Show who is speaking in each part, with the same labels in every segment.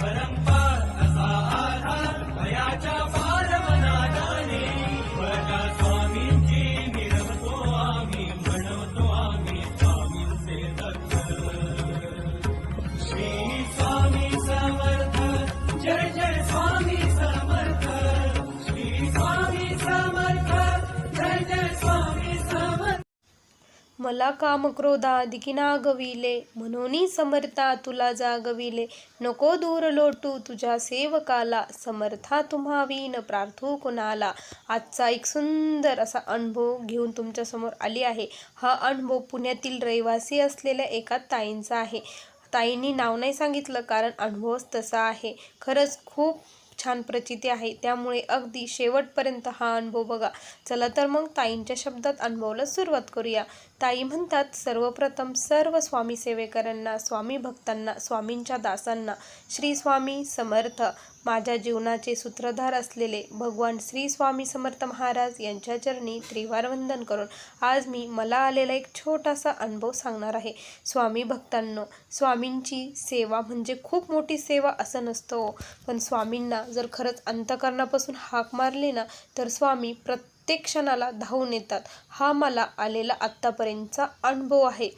Speaker 1: परंपार
Speaker 2: मला काम क्रोधादिकिना गविले म्हणून समर्था तुला जागविले. नको दूर लोटू तुझ्या सेवकाला. समर्था तुम्हावी न प्रार्थू कुणाला. आजचा एक सुंदर असा अनुभव घेऊन तुमच्यासमोर आली आहे. हा अनुभव पुण्यातील रहिवासी असलेल्या एका ताईंचा आहे. ताईंनी नाव नाही सांगितलं कारण अनुभवच तसा आहे. खरंच खूप छान प्रचिती आहे. त्यामुळे अगदी शेवटपर्यंत हा अनुभव बघा. चला तर मग ताईंच्या शब्दात अनुभवाला सुरुवात करूया. ताई म्हणतात सर्वप्रथम सर्व स्वामी सेवेकरांना स्वामी भक्तांना स्वामींच्या दासांना श्री स्वामी समर्थ. माझ्या जीवनाचे सूत्रधार असलेले भगवान श्री स्वामी समर्थ महाराज यांच्या चरणी त्रिवार वंदन करून आज मी मला आलेला एक छोटासा अनुभव सांगणार आहे. स्वामी भक्तांनो स्वामींची सेवा म्हणजे खूप मोठी सेवा असं नसतो हो. पण स्वामींना जर खरंच अंतकरणापासून हाक मारली ना तर स्वामी प्रत्येक क्षणाला धावून येतात. हा मला आलेला आत्तापर्यंतचा अनुभव आहे.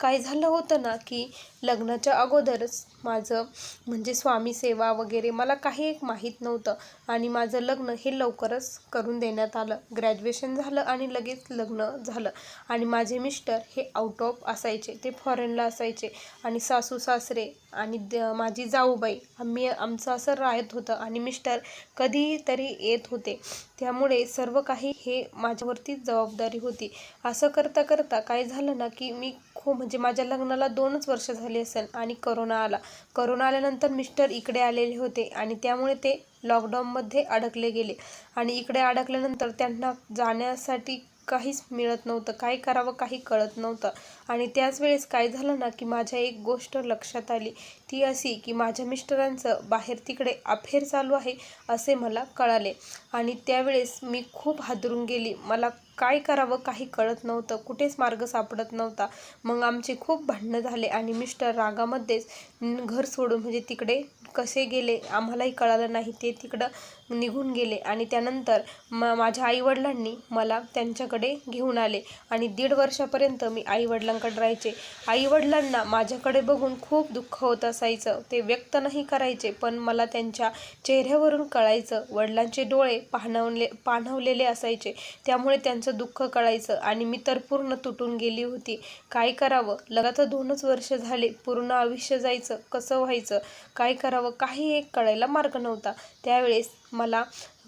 Speaker 2: काय झालं होतं ना की लग्नाच्या अगोदरच माझं म्हणजे स्वामी सेवा वगैरे मला काही एक माहीत नव्हतं. आणि माझं लग्न हे लवकरच करून देण्यात आलं. ग्रॅज्युएशन झालं आणि लगेच लग्न झालं. आणि माझे मिस्टर हे आउट ऑफ असायचे. ते फॉरेनला असायचे. आणि सासू सासरे आणि द माझी जाऊबाई आम्ही आमचं असं राहत होतं. आणि मिस्टर कधीतरी येत होते. त्यामुळे सर्व काही हे माझ्यावरतीच जबाबदारी होती. असं करता करता काय झालं ना की मी खूप म्हणजे म्हणजे माझ्या लग्नाला दोनच वर्ष झाली असेल आणि करोना आला. करोना आल्यानंतर मिस्टर इकडे आलेले होते आणि त्यामुळे ते लॉकडाऊनमध्ये अडकले गेले. आणि इकडे अडकल्यानंतर त्यांना जाण्यासाठी काहीच मिळत नव्हतं काय करावं काही कळत नव्हतं. आणि त्याच वेळेस काय झालं ना की माझ्या एक गोष्ट लक्षात आली. ती अशी की माझ्या मिस्टरांचं बाहेर तिकडे अफेअर चालू आहे असे मला कळाले. आणि त्यावेळेस मी खूप हादरून गेली. मला काय करावं काही कळत नव्हतं कुठेच मार्ग सापडत नव्हता. मग आमचे खूप भांडणं झाले आणि मिस्टर रागामध्येच घर सोडून म्हणजे तिकडे कसे गेले आम्हालाही कळालं नाही. ते तिकडं निघून गेले आणि त्यानंतर म माझ्या आईवडिलांनी मला त्यांच्याकडे घेऊन आले आणि दीड वर्षापर्यंत मी आईवडिलांकडे राहायचे. आईवडिलांना माझ्याकडे बघून खूप दुःख होत असायचं. ते व्यक्त नाही करायचे पण मला त्यांच्या चेहऱ्यावरून कळायचं. वडिलांचे डोळे पाहणवले पाणवलेले असायचे. त्यामुळे त्यांचं दुःख कळायचं आणि मी तर पूर्ण तुटून गेली होती. काय करावं? लगातार दोनच वर्ष झाले. पूर्ण आयुष्य जायचं. कसं व्हायचं? काय करावं? काही एक कळायला मार्ग नव्हता. त्यावेळेस मला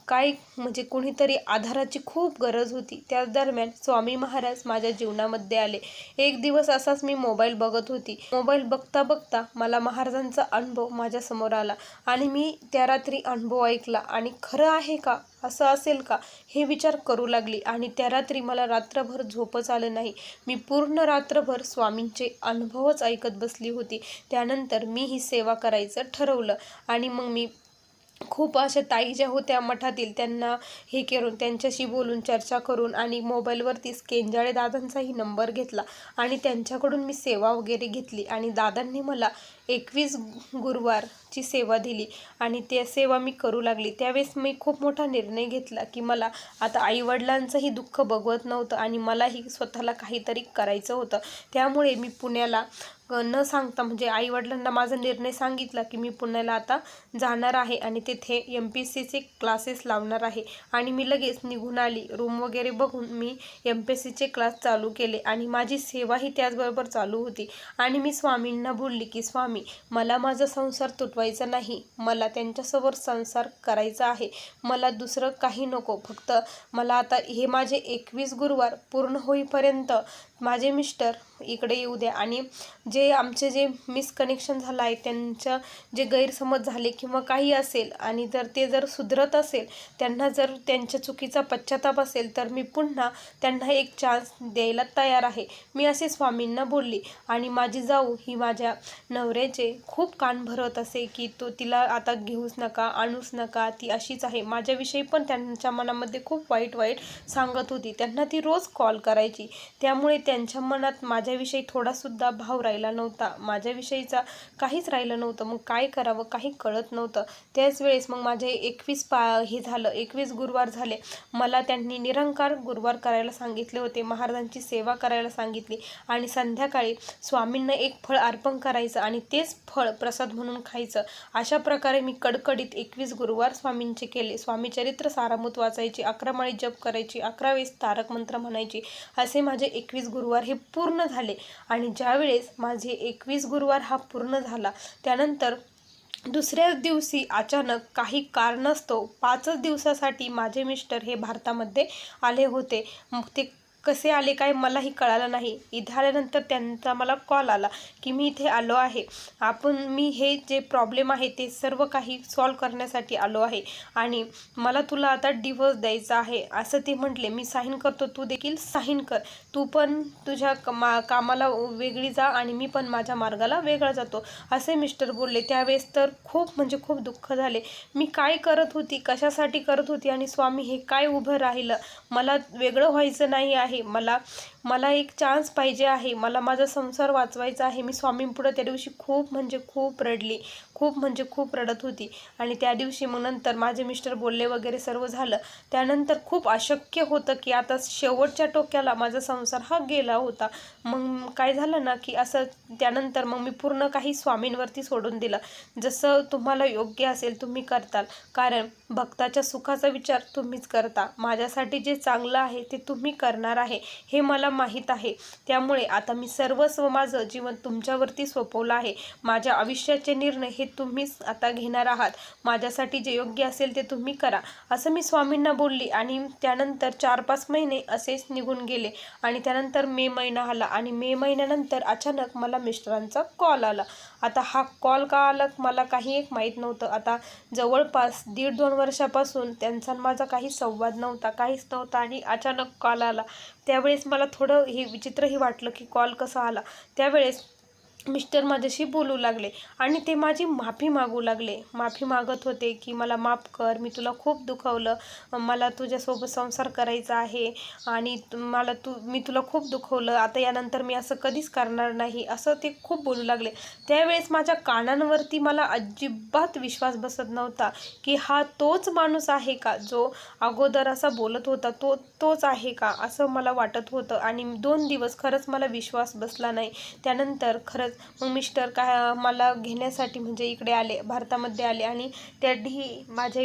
Speaker 2: काय म्हणजे कुणीतरी आधाराची खूप गरज होती. त्याच दरम्यान स्वामी महाराज माझ्या जीवनामध्ये आले. एक दिवस असाच मी मोबाईल बघत होती. मोबाईल बघता बघता मला महाराजांचा अनुभव माझ्यासमोर आला आणि मी त्या रात्री अनुभव ऐकला. आणि खरं आहे का? असं असेल का? हे विचार करू लागली आणि त्या रात्री मला रात्रभर झोपच आलं नाही. मी पूर्ण रात्रभर स्वामींचे अनुभवच ऐकत बसली होती. त्यानंतर मी ही सेवा करायचं ठरवलं आणि मग मी खूप अशा ताई ज्या होत्या मठातील त्यांना हे करून त्यांच्याशी बोलून चर्चा करून आणि मोबाईलवरती केंजाळे दादांचाही नंबर घेतला आणि त्यांच्याकडून मी सेवा वगैरे घेतली आणि दादांनी मला एकवीस गुरुवारची सेवा दिली आणि त्या सेवा मी करू लागली. त्यावेळेस मी खूप मोठा निर्णय घेतला की मला आता आईवडिलांचंही दुःख बघवत नव्हतं आणि मलाही स्वतःला काहीतरी करायचं होतं. त्यामुळे मी पुण्याला न सांगता म्हणजे आईवडिलांना माझा निर्णय सांगितला की मी पुण्याला आता जाणार आहे आणि तेथे एम पी एस सीचे क्लासेस लावणार आहे. आणि मी लगेच निघून आली. रूम वगैरे बघून मी एम पी एस सीचे क्लास चालू केले आणि माझी सेवाही त्याचबरोबर चालू होती. आणि मी स्वामींना बोलली की स्वामी मला माझा संसार तुटवायचा नाही. मला त्यांच्यासोबत संसार करायचा आहे. मला दुसरं काही नको. फक्त मला आता हे माझे एकवीस गुरुवार पूर्ण होईपर्यंत माझे मिस्टर इकडे येऊ द्या. आणि जे आमचे जे मिसकनेक्शन झालं आहे त्यांचं जे गैरसमज झाले किंवा काही असेल आणि जर ते जर सुधरत असेल त्यांना जर त्यांच्या चुकीचा पश्चाताप असेल तर मी पुन्हा त्यांना एक चान्स द्यायला तयार आहे. मी असे स्वामींना बोलली. आणि माझी जाऊ ही माझ्या नवऱ्याचे खूप कान भरत असे की तो तिला आता घेऊच नका आणूच नका ती अशीच आहे. माझ्याविषयी पण त्यांच्या मनामध्ये खूप वाईट वाईट सांगत होती. त्यांना ती रोज कॉल करायची. त्यामुळे त्या त्यांच्या मनात माझ्याविषयी थोडासुद्धा भाव राहिला नव्हता. माझ्याविषयीचा काहीच राहिलं नव्हतं. मग काय करावं? काही कळत नव्हतं. त्याच वेळेस मग माझे एकवीस पा हे झालं. एकवीस गुरुवार झाले. मला त्यांनी निरंकार गुरुवार करायला सांगितले होते. महाराजांची सेवा करायला सांगितली. आणि संध्याकाळी स्वामींना एक फळ अर्पण करायचं आणि तेच फळ प्रसाद म्हणून खायचं. अशा प्रकारे मी कडकडीत एकवीस गुरुवार स्वामींचे केले. स्वामी चरित्र सारामूत वाचायची अकरा माळी जप करायची अकरा वेळेस तारक मंत्र म्हणायची असे माझे एकवीस गुरु गुरुवार हे पूर्ण झाले. आणि ज्यावेळेस माझे एकवीस गुरुवार हा पूर्ण झाला त्यानंतर दुसऱ्याच दिवशी अचानक काही कारणास्तव पाचच दिवसासाठी माझे मिस्टर हे भारतामध्ये आले होते. मग ते कसे आले काय मलाही कळालं नाही. इथे आल्यानंतर त्यांचा मला कॉल आला की मी इथे आलो आहे. आपण मी हे जे प्रॉब्लेम आहे ते सर्व काही सॉल्व करण्यासाठी आलो आहे. आणि मला तुला आता डिवोर्स द्यायचा आहे. असं ते म्हटले. मी साईन करतो. तू देखील साईन कर. तू पण तुझ्या कमा कामाला वेगळी जा आणि मी पण माझ्या मार्गाला वेगळा जातो. असे मिस्टर बोलले. त्यावेळेस तर खूप म्हणजे खूप दुःख झाले. मी काय करत होती? कशासाठी करत होती? आणि स्वामी हे काय उभं राहिलं? मला वेगळं व्हायचं नाही आहे. मला मला एक चान्स पाहिजे आहे. मला माझा संसार वाचवायचा आहे. मी स्वामींपुढं त्या दिवशी खूप म्हणजे खूप रडली. खूप म्हणजे खूप रडत होती. आणि त्या दिवशी मग नंतर माझे मिस्टर बोलले वगैरे सर्व झालं. त्यानंतर खूप अशक्य होतं की आता शेवटच्या टोक्याला माझा संसार हा गेला होता. मग काय झालं ना की असं त्यानंतर मग मी पूर्ण काही स्वामींवरती सोडून दिलं. जसं तुम्हाला योग्य असेल तुम्ही करताल. कारण भक्ताच्या सुखाचा विचार तुम्हीच करता. माझ्यासाठी जे चांगलं आहे ते तुम्ही करणार आहे. हे मला माहीत आहे. त्यामुळे आता मी सर्वस्व माझं जीवन तुमच्यावरती सोपवलं आहे. माझ्या आयुष्याचे निर्णय हे तुम्हीच आता घेणार आहात. माझ्यासाठी जे योग्य असेल ते तुम्ही करा. असं मी स्वामींना बोलली आणि त्यानंतर चार पाच महिने असेच निघून गेले. आणि त्यानंतर मे महिना आला आणि मे महिन्यानंतर अचानक मला मिस्टरांचा कॉल आला. आता हा कॉल का आला मला काही एक माहीत नव्हतं. आता जवळपास दीड दोन वर्षापासून त्यांचा माझा काही संवाद नव्हता काहीच नव्हता आणि अचानक कॉल आला. त्यावेळेस मला थोडं हे विचित्रही वाटलं की कॉल कसा आला. त्यावेळेस मिस्टर माझ्याशी बोलू लागले. आणि ते माझी माफी मागू लागले. माफी मागत होते की मला माफ कर मी तुला खूप दुखवलं. मला तुझ्यासोबत संसार करायचा आहे आणि मला तू मी तुला खूप दुखवलं. आता यानंतर मी असं कधीच करणार नाही. असं ते खूप बोलू लागले. त्यावेळेस माझ्या कानांवरती मला अजिबात विश्वास बसत नव्हता की हा तोच माणूस आहे का जो अगोदर असा बोलत होता? तो तोच आहे का? असं मला वाटत होतं. आणि दोन दिवस खरंच मला विश्वास बसला नाही. त्यानंतर खरंच मग मिस्टर काय मला घेण्यासाठी म्हणजे इकडे आले भारतामध्ये आले आणि त्याही माझ्या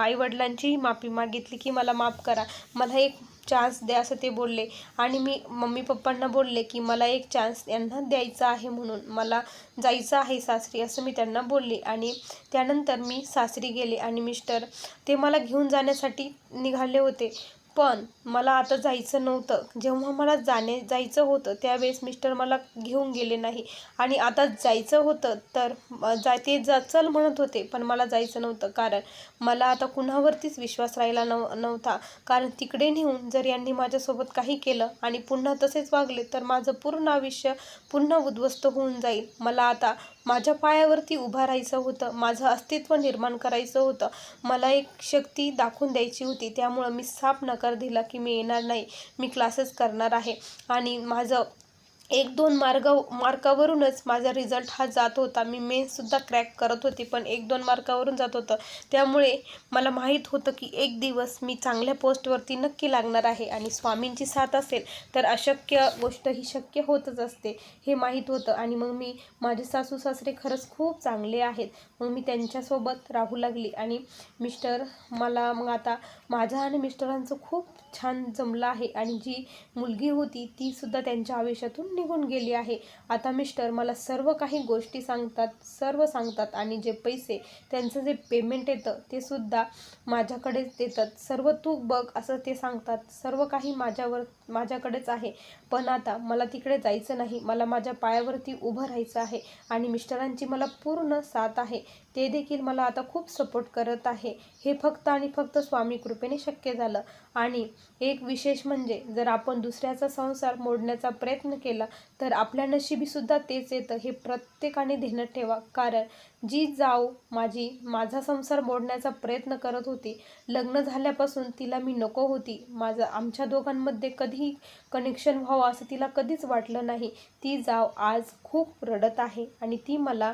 Speaker 2: आईवडिलांचीही माफी मागितली की मला माफ करा. मला एक चान्स द्या असं ते बोलले. आणि मी मम्मी पप्पांना बोलले की मला एक चान्स यांना द्यायचा आहे म्हणून. मला जायचं आहे सासरी असं मी त्यांना बोलले. आणि त्यानंतर मी सासरी गेले आणि मिस्टर ते मला घेऊन जाण्यासाठी निघाले होते. पण मला आता जायचं नव्हतं. जेव्हा मला जाणे जायचं होतं त्यावेळेस मिस्टर मला घेऊन गेले नाही. आणि आता जायचं होतं तर जा ते जा चल म्हणत होते पण मला जायचं नव्हतं. कारण मला आता कुणावरतीच विश्वास राहिला नव नव्हता. कारण तिकडे नेऊन जर यांनी माझ्यासोबत काही केलं आणि पुन्हा तसेच वागले तर माझं पूर्ण आयुष्य पुन्हा उद्ध्वस्त होऊन जाईल. मला आता माझ्या पायावरती उभा राहायचं होतं. माझं अस्तित्व निर्माण करायचं होतं. मला एक शक्ती दाखवून द्यायची होती. त्यामुळं मी साफ नकार दिला की मी येणार नाही. मी क्लासेस करणार आहे. आणि माझं एक दोन मार्ग मार्कावरूनच माझा रिझल्ट हा जात होता. मी मेन्ससुद्धा क्रॅक करत होती पण एक दोन मार्कावरून जात होतं. त्यामुळे मला माहीत होतं की एक दिवस मी चांगल्या पोस्टवरती नक्की लागणार आहे आणि स्वामींची साथ असेल तर अशक्य गोष्ट ही शक्य होतच असते हे माहीत होतं. आणि मग मी माझे सासू सासरे खरंच खूप चांगले आहेत. मग मी त्यांच्यासोबत राहू लागली आणि मिस्टर मला मग आता माझा आणि मिस्टरांचं खूप छान जमलं आहे. आणि जी मुलगी होती तीसुद्धा त्यांच्या आयुष्यातून निघून गेली आहे. आता मिस्टर मला सर्व काही गोष्टी सांगतात सर्व सांगतात आणि जे पैसे त्यांचं जे पेमेंट येतं ते सुद्धा माझ्याकडेच देतात. सर्व तू बघ असं ते सांगतात. सर्व काही माझ्यावर माझ्याकडेच आहे. पण आता मला तिकडे जायचं नाही. मला माझ्या पायावरती उभं राहायचं आहे आणि मिस्टरांची मला पूर्ण साथ आहे. ते देखील मला आता खूप सपोर्ट करत आहे. हे फक्त आणि फक्त स्वामी कृपेने शक्य झालं. आणि एक विशेष म्हणजे जर आपण दुसऱ्याचा संसार मोडण्याचा प्रयत्न केला तर आपल्या नशिबीसुद्धा तेच येतं. हे प्रत्येकाने ध्यानात ठेवा. कारण जी जाऊ माझी माझा संसार मोडण्याचा प्रयत्न करत होती लग्न झाल्यापासून तिला मी नको होती. माझं आमच्या दोघांमध्ये कधीही कनेक्शन व्हावं असं तिला कधीच वाटलं नाही. ती जाव आज खूप रडत आहे आणि ती मला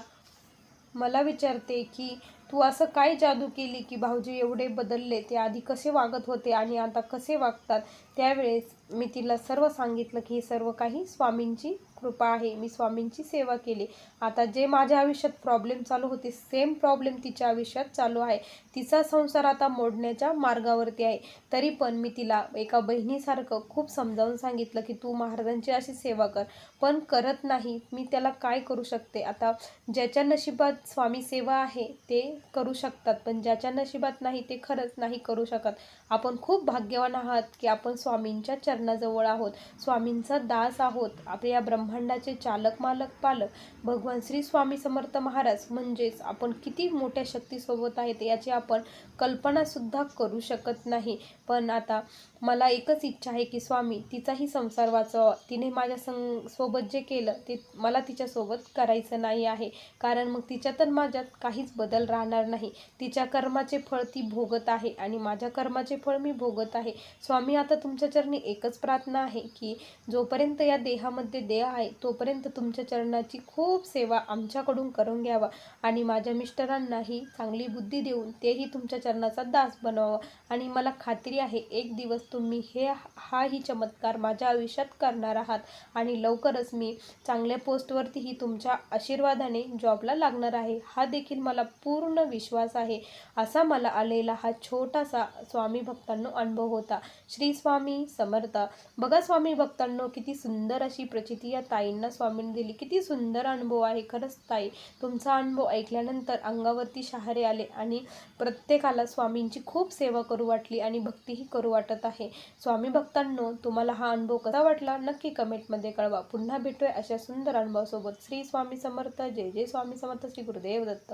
Speaker 2: मला विचारते की तू असं काय जादू केली की भाऊजी एवढे बदलले ते आधी कसे वागत होते आणि आता कसे वागतात? त्यावेळेस मी तिला सर्व सांगितलं की हे सर्व काही स्वामींची कृपा आहे. मी स्वामींची सेवा केली. आता जे माझ्या आयुष्यात प्रॉब्लेम चालू होते सेम प्रॉब्लेम तिच्या आयुष्यात चालू आहे. तिचा संसार आता मोडण्याच्या मार्गावरती आहे. तरी पण मी तिला एका बहिणीसारखं खूप समजावून सांगितलं की तू महाराजांची अशी सेवा कर. पण करत नाही. मी त्याला काय करू शकते? आता ज्याच्या नशिबात स्वामी सेवा आहे ते करू शकतात. पण ज्याच्या नशिबात नाही ते खरंच नाही करू शकत. आपण खूप भाग्यवान आहात की आपण स्वामींच्या चरणाजवळ आहोत. स्वामींचा दास आहोत. आपल्या या ब्रह्मांडाचे चालक मालक पालक. भगवान श्री स्वामी समर्थ महाराज. म्हणजेच आपण किती मोठ्या शक्तीसोबत आहेत याची आपण कल्पनासुद्धा करू शकत नाही. पण आता मला एकच इच्छा आहे की स्वामी तिचाही संसार वाचवा. तिने माझ्या सं सोबत जे केलं ते मला तिच्यासोबत करायचं नाही आहे. कारण मग तिच्या तर माझ्यात काहीच बदल राहणार नाही. तिच्या कर्माचे फळ ती भोगत आहे आणि माझ्या कर्माचे फळ मी भोगत आहे. स्वामी आता तुमच्या चरणी एकच प्रार्थना आहे की जोपर्यंत या देहामध्ये देह आहे तोपर्यंत तुमच्या चरणाची खूप सेवा आमच्याकडून करून घ्यावा आणि माझ्या मिस्टरांनाही चांगली बुद्धी देऊन तेही तुमच्या चरणाचा दास बनवावा आणि मला खात्री आहे एक दिवस तुम्ही हे हाही चमत्कार माझ्या आयुष्यात करणार आहात आणि लवकरच मी चांगल्या पोस्टवरतीही तुमच्या आशीर्वादाने जॉबला लागणार आहे. हा देखील मला पूर्ण विश्वास आहे. असा मला आलेला हा छोटासा स्वामी भक्तांनो अनुभव होता. श्री स्वामी स्वामी समर्थ. बघा स्वामी भक्तांनो किती सुंदर अशी प्रचिती या ताईंना स्वामींनी दिली. किती सुंदर अनुभव आहे खरंच ताई. तुमचा अनुभव ऐकल्यानंतर अंगावरती शहारे आले आणि प्रत्येकाला स्वामींची खूप सेवा करू वाटली आणि भक्तीही करू वाटत आहे. स्वामी भक्तांनो तुम्हाला हा अनुभव कसा वाटला? नक्की कमेंटमध्ये कळवा. पुन्हा भेटूया अशा सुंदर अनुभवासोबत. श्री स्वामी समर्थ. जय जय स्वामी समर्थ. श्री गुरुदेव दत्त.